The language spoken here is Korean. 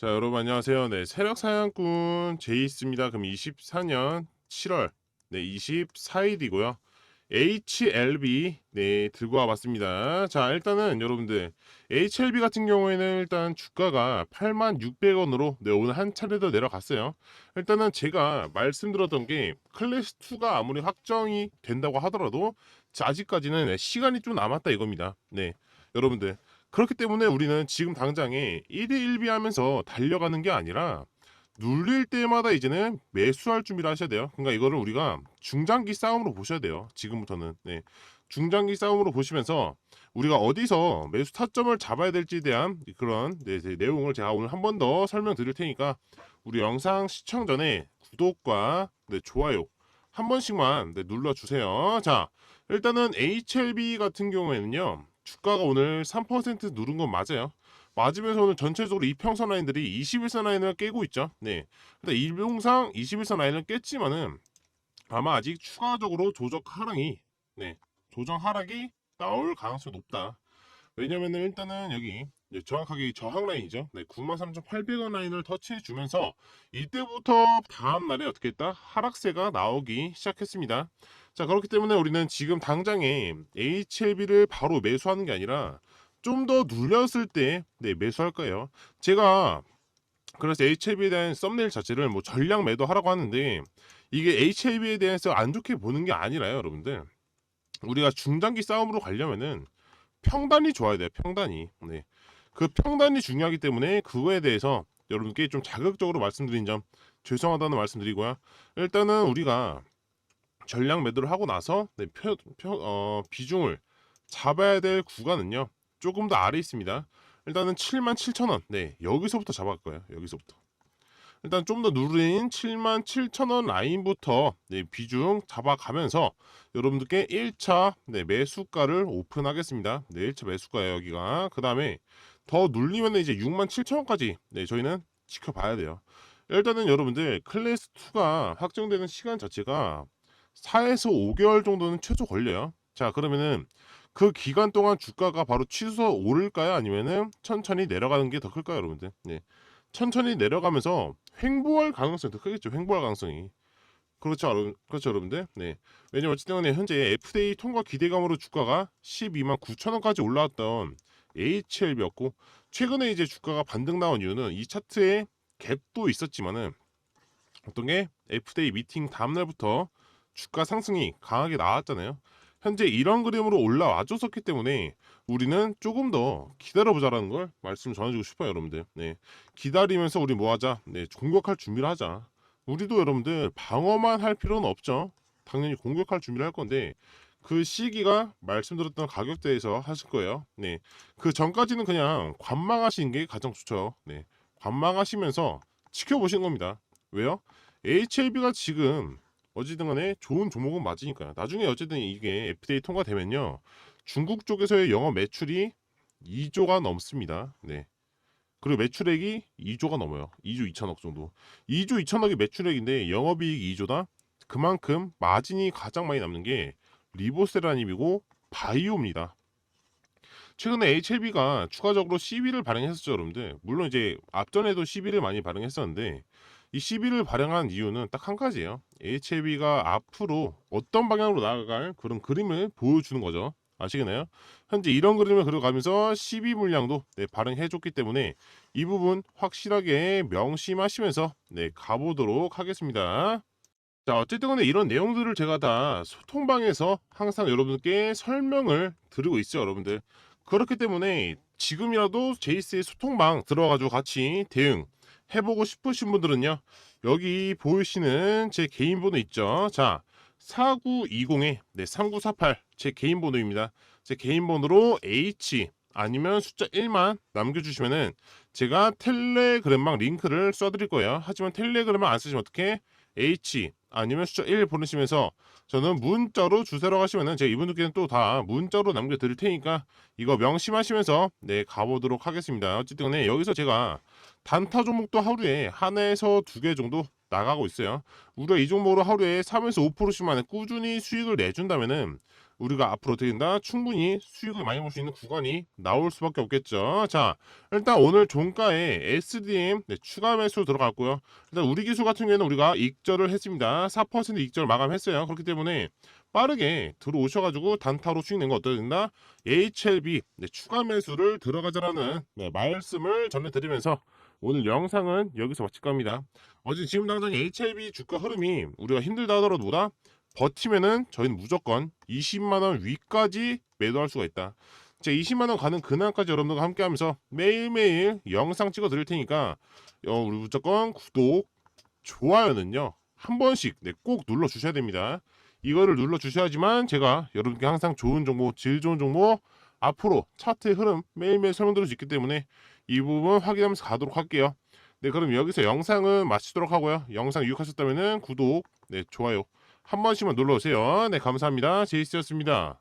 자, 여러분 안녕하세요. 네, 세력 사냥꾼 제이스입니다. 그럼 24년 7월 네, 24일이고요. HLB 네, 들고 와봤습니다. 자, 일단은 여러분들 HLB 같은 경우에는 일단 주가가 86,600원으로 네, 오늘 한 차례 더 내려갔어요. 일단은 제가 말씀드렸던 게 클래스 2가 아무리 확정이 된다고 하더라도 자, 아직까지는 네, 시간이 좀 남았다 이겁니다. 네. 여러분들 그렇기 때문에 우리는 지금 당장에 1위 1비 하면서 달려가는 게 아니라 눌릴 때마다 이제는 매수할 준비를 하셔야 돼요. 그러니까 이거를 우리가 중장기 싸움으로 보셔야 돼요. 지금부터는. 네. 중장기 싸움으로 보시면서 우리가 어디서 매수 타점을 잡아야 될지에 대한 그런 네, 네, 내용을 제가 오늘 한 번 더 설명드릴 테니까 우리 영상 시청 전에 구독과 네, 좋아요 한 번씩만 네, 눌러주세요. 자, 일단은 HLB 같은 경우에는요. 주가가 오늘 3% 누른 건 맞아요. 맞으면서 오늘 전체적으로 이평선 라인들이 21선 라인을 깨고 있죠. 네. 근데 일봉상 21선 라인을 깼지만은 아마 아직 추가적으로 조정 하락이 네. 조정 하락이 나올 가능성이 높다. 왜냐면은 일단은 여기 정확하게 이 저항 라인이죠. 네, 93,800원 라인을 터치해 주면서 이때부터 다음 날에 어떻게 했다? 하락세가 나오기 시작했습니다. 자, 그렇기 때문에 우리는 지금 당장에 HLB를 바로 매수하는 게 아니라 좀 더 눌렸을 때 네, 매수할 거예요. 제가 그래서 HLB에 대한 썸네일 자체를 뭐 전량 매도하라고 하는데 이게 HLB에 대해서 안 좋게 보는 게 아니라요, 여러분들. 우리가 중장기 싸움으로 가려면은 평단이 좋아야 돼요, 평단이. 네. 그 평단이 중요하기 때문에 그거에 대해서 여러분께 좀 자극적으로 말씀드린 점 죄송하다는 말씀드리고요. 일단은 우리가 전량 매도를 하고 나서 네, 표, 표, 어, 비중을 잡아야 될 구간은요. 조금 더 아래 있습니다. 일단은 7만 7천 원. 네, 여기서부터 잡을 거예요. 여기서부터. 일단 좀 더 누린 7만 7천 원 라인부터 네, 비중 잡아가면서 여러분들께 1차 네, 매수가를 오픈하겠습니다. 네, 1차 매수가예요, 여기가. 그 다음에 더 눌리면 이제 6만 7천 원까지 네, 저희는 지켜봐야 돼요. 일단은 여러분들 클래스 2가 확정되는 시간 자체가 4에서 5개월 정도는 최소 걸려요. 자, 그러면은 그 기간 동안 주가가 바로 치솟아 오를까요? 아니면은 천천히 내려가는 게 더 클까요, 여러분들? 네. 천천히 내려가면서 횡보할 가능성이 더 크겠죠. 횡보할 가능성이. 그렇죠, 그렇죠, 여러분들. 네. 왜냐면 어쨌든 현재 FDA 통과 기대감으로 주가가 12만 9천 원까지 올라왔던 HLB였고 최근에 이제 주가가 반등 나온 이유는 이 차트에 갭도 있었지만은 어떤 게 FDA 미팅 다음 날부터 주가 상승이 강하게 나왔잖아요. 현재 이런 그림으로 올라와 줬었기 때문에 우리는 조금 더 기다려보자라는 걸 말씀 전해주고 싶어요, 여러분들. 네, 기다리면서 우리 뭐 하자? 네, 공격할 준비를 하자. 우리도 여러분들 방어만 할 필요는 없죠. 당연히 공격할 준비를 할 건데 그 시기가 말씀드렸던 가격대에서 하실 거예요. 네, 그 전까지는 그냥 관망하시는 게 가장 좋죠. 네, 관망하시면서 지켜보시는 겁니다. 왜요? HLB가 지금 어찌든 간에 좋은 종목은 맞으니까요. 나중에 어쨌든 이게 FDA 통과되면요. 중국 쪽에서의 영업 매출이 2조가 넘습니다. 네. 그리고 매출액이 2조가 넘어요. 2조 2천억 정도. 2조 2천억이 매출액인데 영업이익 2조다? 그만큼 마진이 가장 많이 남는 게 리보세라님이고 바이오입니다. 최근에 HLB가 추가적으로 CB를 발행했었죠, 여러분들. 물론 이제 앞전에도 CB를 많이 발행했었는데 이 CB를 발행한 이유는 딱 한 가지예요. HLB가 앞으로 어떤 방향으로 나아갈 그런 그림을 보여주는 거죠. 아시겠나요? 현재 이런 그림을 그려가면서 12 물량도 네, 발행해줬기 때문에 이 부분 확실하게 명심하시면서 네, 가보도록 하겠습니다. 자, 어쨌든 간에 이런 내용들을 제가 다 소통방에서 항상 여러분께 설명을 드리고 있어요, 여러분들. 그렇기 때문에 지금이라도 제이스의 소통방 들어가지고 같이 대응 해보고 싶으신 분들은요. 여기 보이시는 제 개인 번호 있죠. 자, 4920에 네, 3948 제 개인 번호입니다. 제 개인 번호로 H 아니면 숫자 1만 남겨주시면은 제가 텔레그램망 링크를 써드릴 거예요. 하지만 텔레그램을 안 쓰시면 어떻게? H 아니면 숫자 1 보내시면서 저는 문자로 주세로 가시면은 제가 이분들께는 또 다 문자로 남겨드릴 테니까 이거 명심하시면서 네 가보도록 하겠습니다. 어쨌든 간에 여기서 제가 단타 종목도 하루에 하나에서 두 개 정도 나가고 있어요. 우리가 이 종목으로 하루에 3에서 5%씩만 꾸준히 수익을 내준다면은 우리가 앞으로 어떻게 된다? 충분히 수익을 많이 볼 수 있는 구간이 나올 수밖에 없겠죠. 자, 일단 오늘 종가에 SDM 네, 추가 매수 들어갔고요. 일단 우리 기술 같은 경우에는 우리가 익절을 했습니다. 4% 익절 마감했어요. 그렇기 때문에 빠르게 들어오셔가지고 단타로 수익 낸거 어떻게 된다? HLB 네, 추가 매수를 들어가자라는 네, 말씀을 전해드리면서 오늘 영상은 여기서 마칠 겁니다. 어제 지금 당장 HLB 주가 흐름이 우리가 힘들다 하더라도 뭐다? 버티면은 저희는 무조건 20만 원 위까지 매도할 수가 있다. 제 20만 원 가는 그날까지 여러분들과 함께하면서 매일매일 영상 찍어 드릴 테니까 어, 우리 무조건 구독, 좋아요는요 한 번씩 네, 꼭 눌러 주셔야 됩니다. 이거를 눌러 주셔야지만 제가 여러분께 항상 좋은 정보, 질 좋은 정보 앞으로 차트의 흐름 매일매일 설명드릴 수 있기 때문에 이 부분 확인하면서 가도록 할게요. 네, 그럼 여기서 영상은 마치도록 하고요. 영상 유익하셨다면 구독, 네, 좋아요 한 번씩만 눌러주세요. 네, 감사합니다. 제이스였습니다.